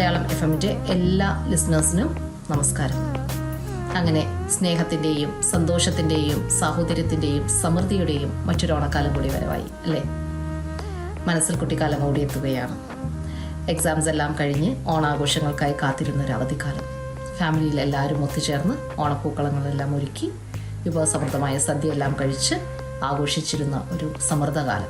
Malayalam F എമ്മിന്റെ എല്ലാ ലിസണേഴ്സിനും നമസ്കാരം. അങ്ങനെ സ്നേഹത്തിന്റെയും സന്തോഷത്തിന്റെയും സാഹോദര്യത്തിന്റെയും സമൃദ്ധിയുടെയും മറ്റൊരു ഓണക്കാലം കൂടി വരവായി അല്ലേ? മനസ്സിൽ കുട്ടിക്കാലം ഓടിയെത്തുകയാണ് എക്സാംസ് എല്ലാം കഴിഞ്ഞ് ഓണാഘോഷങ്ങൾക്കായി കാത്തിരുന്ന ഒരു അവധിക്കാലം. ഫാമിലിയിൽ എല്ലാവരും ഒത്തുചേർന്ന് ഓണപ്പൂക്കളങ്ങളെല്ലാം ഒരുക്കി വിഭവസമൃദ്ധമായ സദ്യയെല്ലാം കഴിച്ച് ആഘോഷിച്ചിരുന്ന ഒരു സമൃദ്ധകാലം.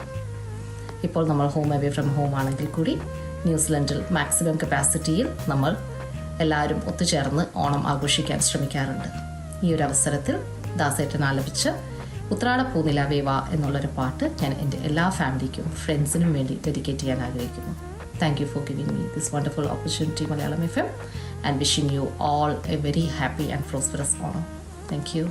ഇപ്പോൾ നമ്മൾ ഹോം അവേ ഫ്രം ഹോം ആണെങ്കിൽ കൂടി ന്യൂസിലൻഡിൽ മാക്സിമം കപ്പാസിറ്റിയിൽ നമ്മൾ എല്ലാവരും ഒത്തുചേർന്ന് ഓണം ആഘോഷിക്കാൻ ശ്രമിക്കാറുണ്ട്. ഈ ഒരു അവസരത്തിൽ ദാസേട്ടൻ ആലപിച്ച ഉത്രാട പൂനിലാവേവ എന്നുള്ളൊരു പാട്ട് ഞാൻ എന്റെ എല്ലാ ഫാമിലിക്കും ഫ്രണ്ട്സിനും വേണ്ടി ഡെഡിക്കേറ്റ് ചെയ്യാൻ ആഗ്രഹിക്കുന്നു. Thank you for giving me this wonderful opportunity Malayalam F M and wishing you all a very happy and prosperous Onam. Thank you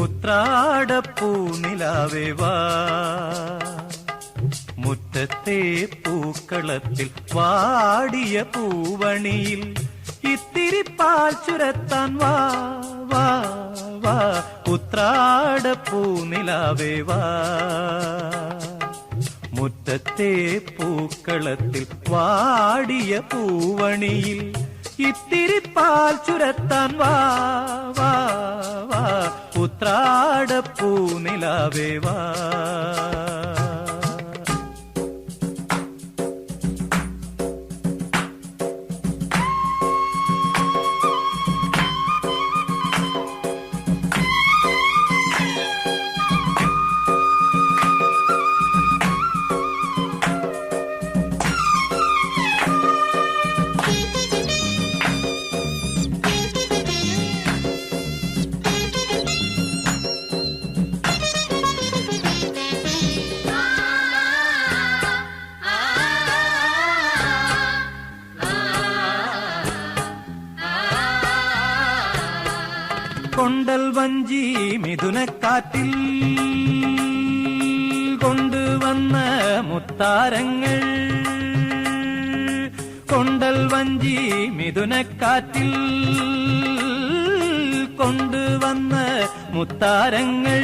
ഉത്രാടപ്പൂനിലാവേ വാ മുറ്റത്തെ പൂക്കളത്തിൽ വാടിയ പൂവണിയിൽ ഇത്തിരി പാൽ ചുരത്താൻ വാ വാ വാ ഉത്രാടപ്പൂനിലാവേ വാ മുറ്റത്തെ പൂക്കളത്തിൽ വാടിയ പൂവണിയിൽ ഇത്തിരി പാൽ ചുരത്താൻ വാ വാ വാ. ഉത്രാടപ്പൂനിലാവേ വാ. വഞ്ചി മിഥുനക്കാറ്റിൽ കൊണ്ടുവന്ന മുത്താരങ്ങൾ. കൊണ്ടൽ വഞ്ചി മിഥുനക്കാറ്റിൽ കൊണ്ടുവന്ന മുത്താരങ്ങൾ.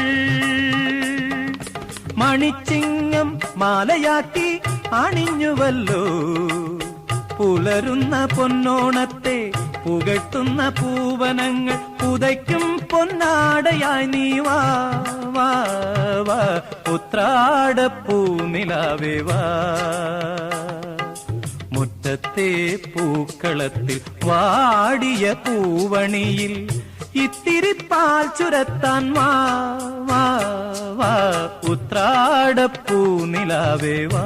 മണിച്ചിങ്ങം മാലയാക്കി അണിഞ്ഞുവല്ലോ. പുലരുന്ന പൊന്നോണത്തെ പുകഴ്ത്തുന്ന പൂവനങ്ങൾ പുതയ്ക്കും പൊന്നാടയായി നീ വാ വാ വാ. ഉത്രാടപ്പൂനിലാവേ വാ. മുറ്റത്തെ പൂക്കളത്തിൽ വാടിയ പൂവണിയിൽ ഇത്തിരി പാൽ ചുരത്താൻ വാ വാ വാ. ഉത്രാടപ്പൂനിലാവേ വാ.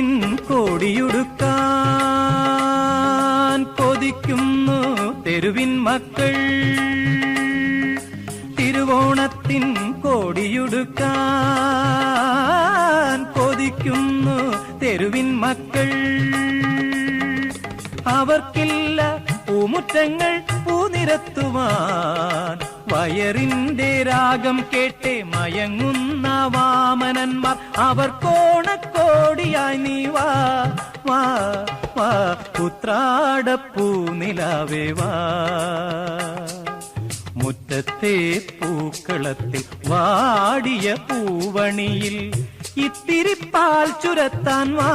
കോടിയുടുക്കാൻ കൊതിക്കുന്നു തെരുവിൻ മക്കൾ. തിരുവോണത്തിൻ കോടിയുടുക്കാൻ കൊതിക്കുന്നു തെരുവിൻ മക്കൾ. അവർക്കില്ല പൂമുറ്റങ്ങൾ പൂനിരത്തുവാൻ വയറിന്റെ രാഗം കേട്ടേ മയങ്ങുന്ന വാമനന്മാർ. അവർ കോണക്കോടിയായി നീ വാ വാ വാ. ഉത്രാടപ്പൂ നിലാവേ വാ. മുറ്റത്തെ പൂക്കളത്തിൽ വാടിയ പൂവണിയിൽ ഇത്തിരി പാൽ ചുരത്താൻ വാ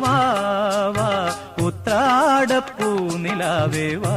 വാ വാ. ഉത്രാടപ്പൂ നിലാവേ വാ.